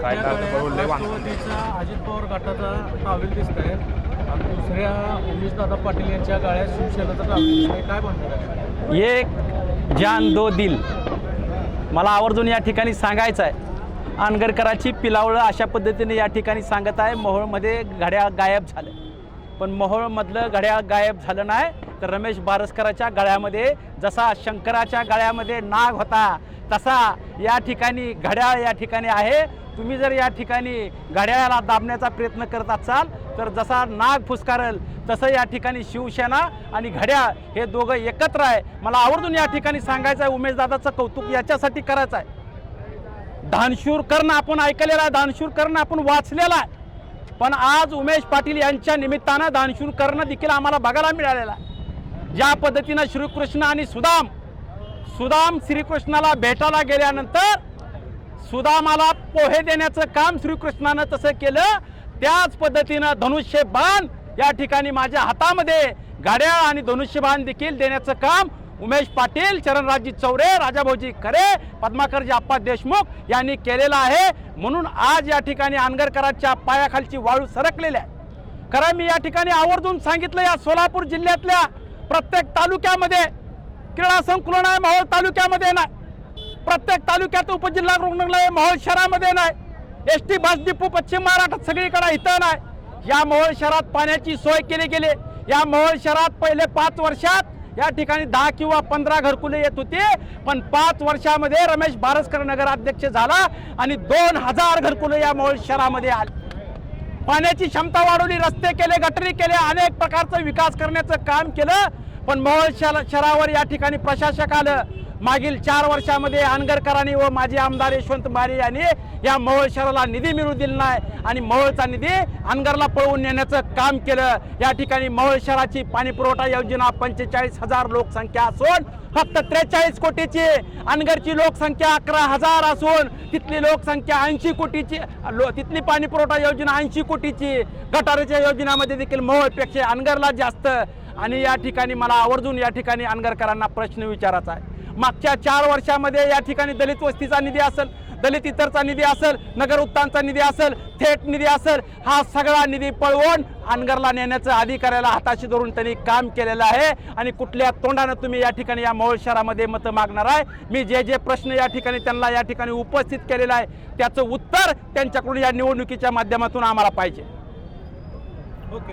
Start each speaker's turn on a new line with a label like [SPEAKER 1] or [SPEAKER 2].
[SPEAKER 1] काय
[SPEAKER 2] अजित पवार गटाचा टावेल दिसत आहे आणि दुसऱ्या उमेशदादा पाटील यांच्या गाळ्यात शिवसेनेचा दिसत आहे काय म्हणतात
[SPEAKER 3] एक जान दो दिल. मला आवर्जून या ठिकाणी सांगायचं आहे. अनगरकराची पिलावळं अशा पद्धतीने या ठिकाणी सांगत आहे. मोहोळमध्ये घड्याळ गायब झालं पण मोहोळमधलं घड्याळ गायब झालं नाही तर रमेश बारसकराच्या गळ्यामध्ये जसा शंकराच्या गळ्यामध्ये नाग होता तसा या ठिकाणी घड्याळ या ठिकाणी आहे. तुम्ही जर या ठिकाणी घड्याळाला दाबण्याचा प्रयत्न करत असाल तर जसा नाग फुसकारल तसं या ठिकाणी शिवसेना आणि घड्याळ हे दोघं एकत्र आहे. मला आवर्जून या ठिकाणी सांगायचं आहे उमेशदादाचं कौतुक याच्यासाठी करायचं आहे. दानशूर करणं आपण ऐकलेलं आहे दानशूर करणं आपण वाचलेला आहे. पण आज उमेश पाटील यांच्या निमित्तानं दानशूर करणं देखील आम्हाला बघायला मिळालेलं आहे. ज्या पद्धतीनं श्रीकृष्ण आणि सुदाम सुदाम श्रीकृष्णाला भेटायला गेल्यानंतर सुदामाला पोहे देण्याचं काम श्रीकृष्णानं तसं केलं. त्याच पद्धतीनं धनुष्यबाण या ठिकाणी माझ्या हातामध्ये गाड्याळ आणि धनुष्यबाण देखील देण्याचं काम उमेश पाटील चरणराजी चौरे राजाभाऊजी खरे पद्माकरजी आप्पा देशमुख यांनी केलेलं आहे. म्हणून आज या ठिकाणी आनगरकरांच्या पायाखालची वाळू सरकलेल्या आहे. खरं मी या ठिकाणी आवर्जून सांगितलं या सोलापूर जिल्ह्यातल्या प्रत्येक तालुक्यामध्ये क्रीडा संकुलन आहे माहोळ तालुक्यामध्ये नाही. प्रत्येक तालुक्यात उपजिल्हा रुग्णालय मोहोळ शहरामध्ये नाही. एस टी बस डिपो पश्चिम महाराष्ट्रात सगळीकडे इथं नाही. या मोहोळ शहरात पाण्याची सोय केली गेली. या मोहोळ शहरात पहिले पाच वर्षात या ठिकाणी दहा किंवा पंधरा घरकुले येत होते. पण पाच वर्षामध्ये रमेश बारसकर नगराध्यक्ष झाला आणि दोन हजार घरकुले या मोहोळ शहरामध्ये आले. पाण्याची क्षमता वाढवली रस्ते केले गटरी केले अनेक प्रकारचं विकास करण्याचं काम केलं. पण मोहोळ शहर शहरावर या ठिकाणी प्रशासक आलं. मागील चार वर्षामध्ये अनगरकरांनी व माजी आमदार यशवंत मारे यांनी या मोहोळ शहराला निधी मिळू दिला नाही आणि मोहोळचा निधी अनगरला पळवून नेण्याचं काम केलं. या ठिकाणी मोहोळ शहराची पाणी पुरवठा योजना पंचेचाळीस हजार लोकसंख्या असून फक्त त्रेचाळीस कोटीची अनगरची लोकसंख्या अकरा हजार असून तिथली लोकसंख्या ऐंशी कोटीची लो तिथली पाणी पुरवठा योजना ऐंशी कोटीची. गटाराच्या योजनामध्ये देखील मोहोळपेक्षा अनगरला जास्त आणि या ठिकाणी मला आवर्जून या ठिकाणी अनगरकरांना प्रश्न विचारायचा आहे. मागच्या चार वर्षामध्ये या ठिकाणी दलित वस्तीचा निधी असेल दलित इतरचा निधी असेल नगर उत्तांचा निधी असेल थेट निधी असेल हा सगळा निधी पळवून अनगरला नेण्याचं अधिकाऱ्याला हाताशी धरून त्यांनी काम केलेलं आहे. आणि कुठल्या तोंडानं तुम्ही या ठिकाणी या मोहोळ शहरामध्ये मतं मागणार आहे? मी जे जे प्रश्न या ठिकाणी त्यांना या ठिकाणी उपस्थित केलेला आहे त्याचं उत्तर त्यांच्याकडून या निवडणुकीच्या माध्यमातून आम्हाला पाहिजे.